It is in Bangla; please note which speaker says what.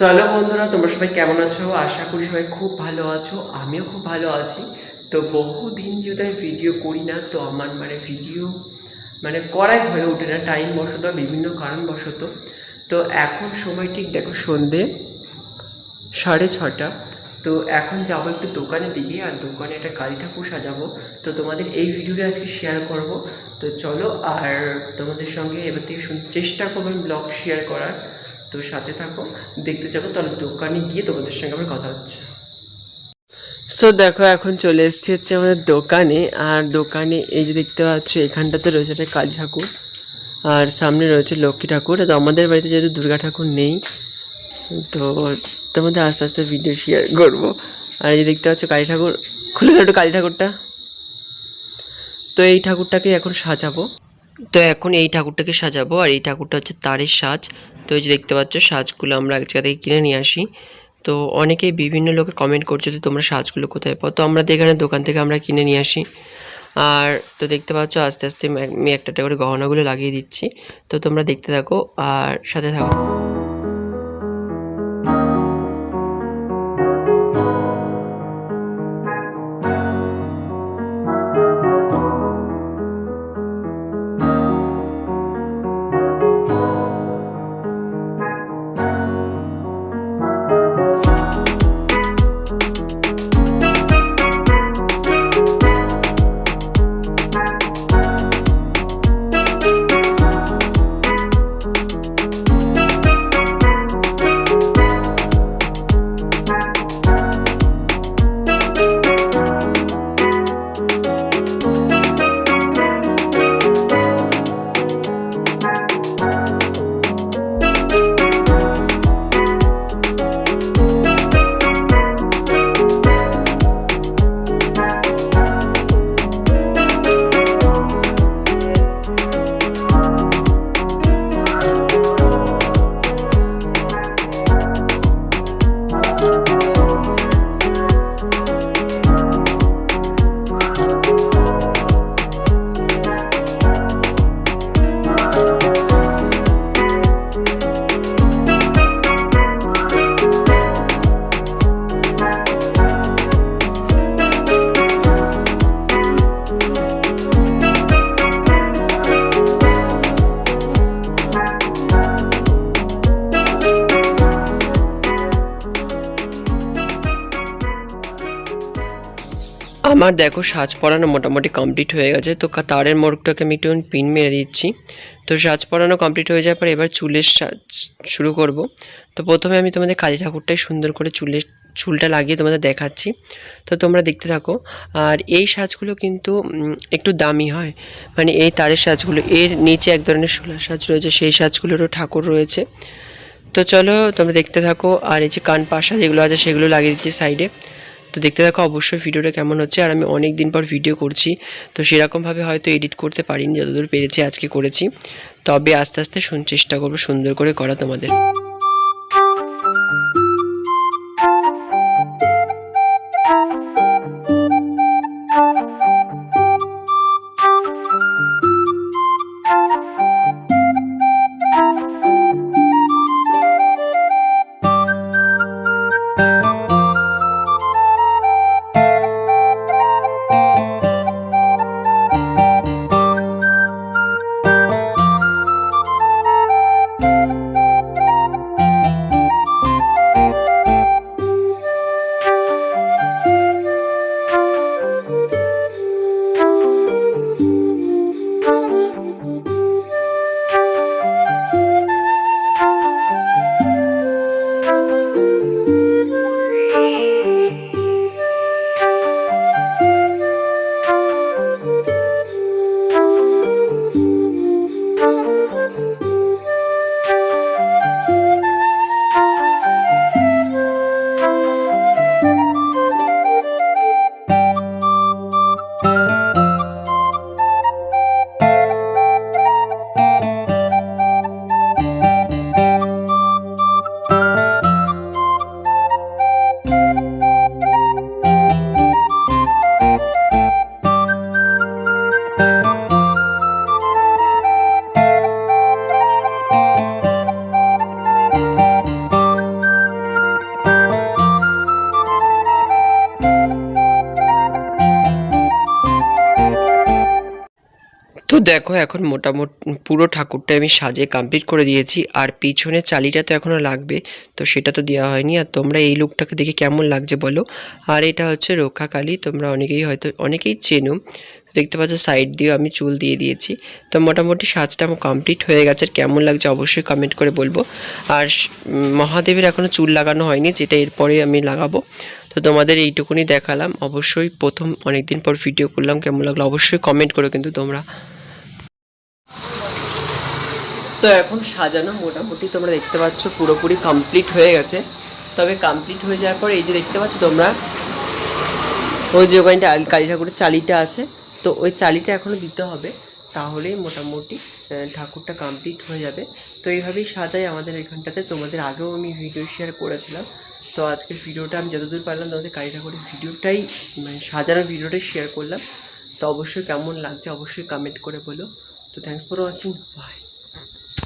Speaker 1: চলো বন্ধুরা, তোমরা সবাই কেমন আছো? আশা করি সবাই খুব ভালো আছো, আমিও খুব ভালো আছি। তো বহুদিন যদি আমি ভিডিও করি না, তো আমার মানে ভিডিও মানে করাই হয়ে ওঠে না টাইম বশত বিভিন্ন কারণবশত। তো এখন সময় ঠিক দেখো সন্ধে সাড়ে ছটা। তো এখন যাব একটু দোকানের দিকে, আর দোকানে একটা কালী ঠাকুর সাজাবো। তো তোমাদের এই ভিডিওটা আজকে শেয়ার করব। তো চলো, আর তোমাদের সঙ্গে এবার থেকে চেষ্টা করবেন ব্লগ শেয়ার করার। তো সাথে থাকো, দেখতে যাব তাহলে দোকানে গিয়ে তোমাদের সঙ্গে আমার কথা হচ্ছে। সো দেখো, এখন চলে এসেছি হচ্ছে আমাদের দোকানে, আর দোকানে এই যে দেখতে পাচ্ছ, এখানটাতে রয়েছে একটা কালী ঠাকুর, আর সামনে রয়েছে লক্ষ্মী ঠাকুর। তো আমাদের বাড়িতে যেহেতু দুর্গা ঠাকুর নেই, তো তোমাদের আস্তে আস্তে ভিডিও শেয়ার করব। আর এই যে দেখতে পাচ্ছ কালী ঠাকুর, খুলে দাও একটু কালী ঠাকুরটা। তো এই ঠাকুরটাকে এখন সাজাবো। তো এখন এই ঠাকুরটাকে সাজাবো, আর এই ঠাকুরটা হচ্ছে তারের সাজ। তো এই যে দেখতে পাচ্ছ, সাজগুলো আমরা এক জায়গা থেকে কিনে নিয়ে আসি। তো অনেকেই বিভিন্ন লোকে কমেন্ট করছে যে তোমরা সাজগুলো কোথায় পাও? তো আমরা তো এখানে দোকান থেকে আমরা কিনে নিয়ে আসি। আর তো দেখতে পাচ্ছ, আস্তে আস্তে আমি একটা একটা করে গহনাগুলো লাগিয়ে দিচ্ছি। তো তোমরা দেখতে থাকো, আর সাথে থাকো। আমার দেখো সাজ পরানো মোটামুটি কমপ্লিট হয়ে গেছে। তো তারের মোড়কটাকে আমি একটু পিন মেরে দিচ্ছি। তো সাজ পরানো কমপ্লিট হয়ে যাওয়ার পর এবার চুলের সাজ শুরু করব। তো প্রথমে আমি তোমাদের কালী ঠাকুরটাই সুন্দর করে চুলের, চুলটা লাগিয়ে তোমাদের দেখাচ্ছি। তো তোমরা দেখতে থাকো। আর এই সাজগুলো কিন্তু একটু দামি হয়। মানে এই তারের সাজগুলো, এর নিচে এক ধরনের সোলার সাজ রয়েছে, সেই সাজগুলোরও ঠাকুর রয়েছে। তো চলো তোমরা দেখতে থাকো। আর এই যে কান পাশা যেগুলো আছে, সেগুলো লাগিয়ে দিচ্ছি সাইডে। তো দেখতে থাকো অবশ্যই ভিডিওটা কেমন হচ্ছে। আর আমি অনেক দিন পর ভিডিও করছি, তো সেরকমভাবে হয়তো এডিট করতে পারিনি, যতদূর পেরেছি আজকে করেছি। তবে আস্তে আস্তে শুন, চেষ্টা করব সুন্দর করে করা তোমাদের। দেখো, এখন মোটামুটি পুরো ঠাকুরটা আমি সাজে কমপ্লিট করে দিয়েছি। আর পিছনে চালিটা তো এখনও লাগবে, তো সেটা তো দেওয়া হয়নি। আর তোমরা এই লুকটাকে দেখে কেমন লাগছে বলো? আর এটা হচ্ছে রক্ষাকালী, তোমরা অনেকেই হয়তো, অনেকেই চেনো। দেখতে পাচ্ছ সাইড দিয়েও আমি চুল দিয়ে দিয়েছি। তো মোটামুটি সাজটা আমার কমপ্লিট হয়ে গেছে। আর কেমন লাগছে অবশ্যই কমেন্ট করে বলব। আর মহাদেবের এখনও চুল লাগানো হয়নি, যেটা এরপরে আমি লাগাবো। তো তোমাদের এইটুকুনি দেখালাম। অবশ্যই প্রথম অনেক দিন পর ভিডিও করলাম। কেমন লাগল অবশ্যই কমেন্ট করো কিন্তু তোমরা। তো এখন সাজানো মোটামুটি তোমরা দেখতে পাচ্ছ পুরোপুরি কমপ্লিট হয়ে গেছে। তবে কমপ্লিট হয়ে যাওয়ার পর এই যে দেখতে পাচ্ছ তোমরা, ওই যে ওখানটা কালী ঠাকুরের চালিটা আছে। তো ওই চালিটা এখনও দিতে হবে, তাহলেই মোটামুটি ঠাকুরটা কমপ্লিট হয়ে যাবে। তো এইভাবেই সাজাই আমাদের এখানটাতে। তোমাদের আগেও আমি ভিডিও শেয়ার করেছিলাম। তো আজকের ভিডিওটা আমি যতদূর পারলাম তোমাদের কালী ঠাকুরের ভিডিওটাই মানে সাজানোর ভিডিওটাই শেয়ার করলাম। তো অবশ্যই কেমন লাগছে অবশ্যই কমেন্ট করে বলো। তো থ্যাংকস ফর ওয়াচিং বাই